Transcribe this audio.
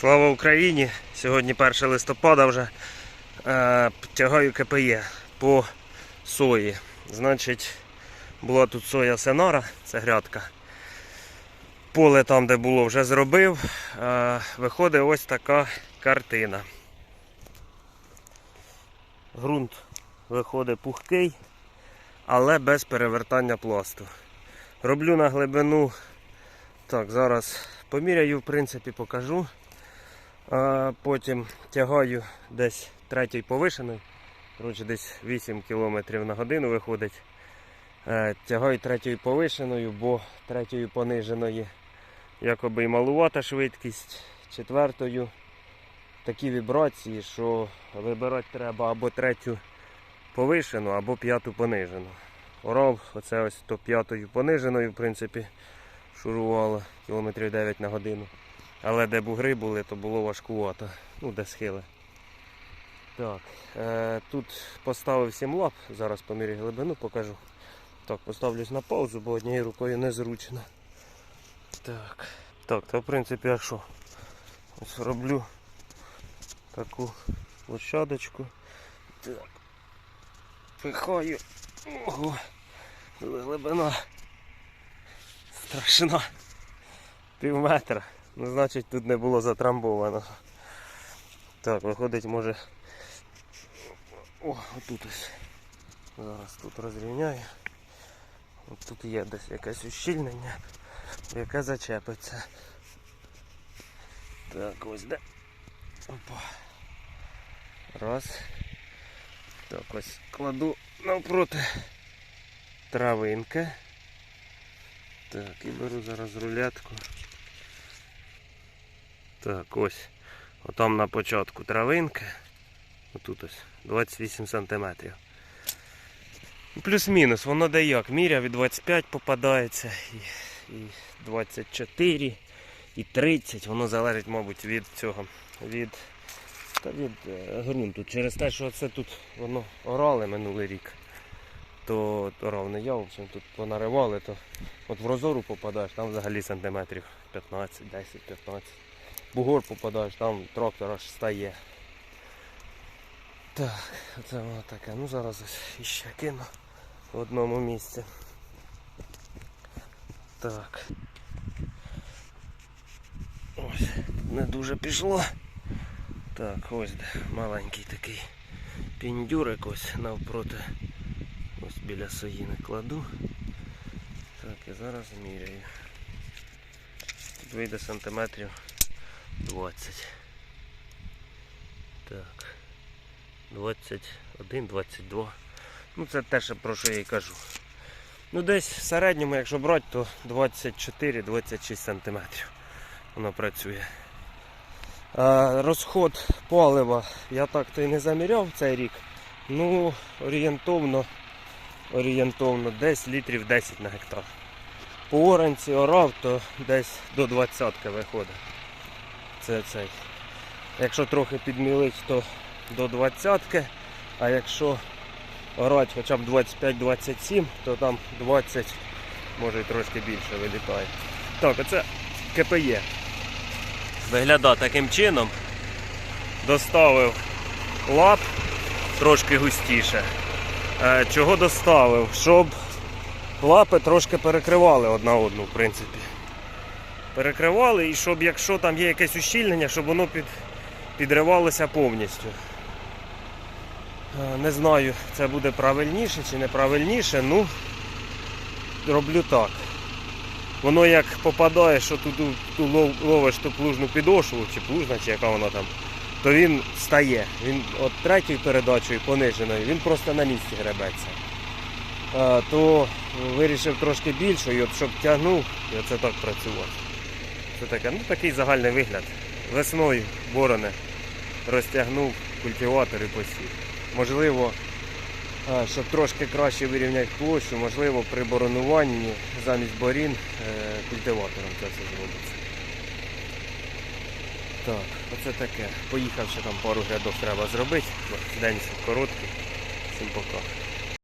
Слава Україні! Сьогодні 1 листопада вже е, тягаю КПЄ по сої. Значить, була тут соя Сенара, це грядка. Поле там, де було, вже зробив. Е, виходить ось така картина. Грунт виходить пухкий, але без перевертання пласту. Роблю на глибину. Так, зараз поміряю, в принципі, покажу. Потім тягаю десь третьої повишеної. Коротше, десь 8 км на годину виходить. Е, Тягаю третьою повишеною, бо третьою пониженою якоби і малувата швидкість. Четвертою такі вібрації, що вибирати треба або третю повишену, або п'яту понижену. Орав, оце ось то п'ятою пониженою, в принципі, шурувало кілометрів 9 на годину. Але де бугри були, то було важкувато. Ну, де схили. Так, е, тут поставив 7 лап, зараз по мірі глибину покажу. Так, поставлюсь на паузу, бо однією рукою незручно. Так. Так, то в принципі а що? Ось роблю таку площадочку. Так. Пихаю. Ого. Глибина. Страшна. Пів метра. Ну, значить тут не було затрамбовано. Так, виходить, може. О, отут ось. Зараз тут розрівняю. От тут є десь якесь ущільнення, яке зачепиться. Так, ось де. Опа. Раз. Так, ось кладу навпроти травинки. Так, і беру зараз рулетку. Так, ось. Отам на початку травинки. Отут ось 28 см. Плюс-мінус, воно де як. Міря від 25 попадається, і, і 24, і 30. Воно залежить, мабуть, від цього. Від, та від е, ґрунту. Через те, що це тут воно орали минулий рік. То орав не я, общем, тут понаривали, то от в розору попадаєш, там взагалі сантиметрів 15, 10, 15 бугор попадаєш, там трактор аж стає. Так, це воно таке. Ну зараз ось іще кину в одному місці. Так. Ось, не дуже пішло. Так, ось де маленький такий піндюрик ось навпроти. Ось біля соїни кладу. Так, і зараз міряю. Тут вийде сантиметрів 20. Так. 21, 22. Ну це те, що про що я і кажу. Ну десь в середньому, якщо брати, то 24-26 см воно працює. А, розход палива я так то і не заміряв цей рік. Ну, орієнтовно, орієнтовно десь літрів 10 на гектар. По оранці орав, то десь до 20 виходить. Це цей. Якщо трохи підмілить, то до 20 а якщо орати хоча б 25-27, то там 20, може і трошки більше вилітає. Так, оце КПЄ. Виглядає таким чином. Доставив лап трошки густіше. Е, Чого доставив? Щоб лапи трошки перекривали одна одну, в принципі. Перекривали і щоб якщо там є якесь ущільнення, щоб воно під, підривалося повністю. Е, Не знаю, це буде правильніше чи неправильніше, ну роблю так. Воно як попадає, що туди ту ловиш ту плужну підошву, чи плужна, чи яка вона там, то він стає. Він от третьою передачею пониженою, він просто на місці гребеться. Е, То вирішив трошки більше, і от щоб тягнув, і оце так працювати. Це таке, ну такий загальний вигляд. Весною борони розтягнув культиватор і посів. Можливо, е, щоб трошки краще вирівняти площу, можливо, при боронуванні замість борін е, культиватором це все зробиться. Так, оце таке. Поїхав ще там пару рядок треба зробити. День короткий. Всім пока.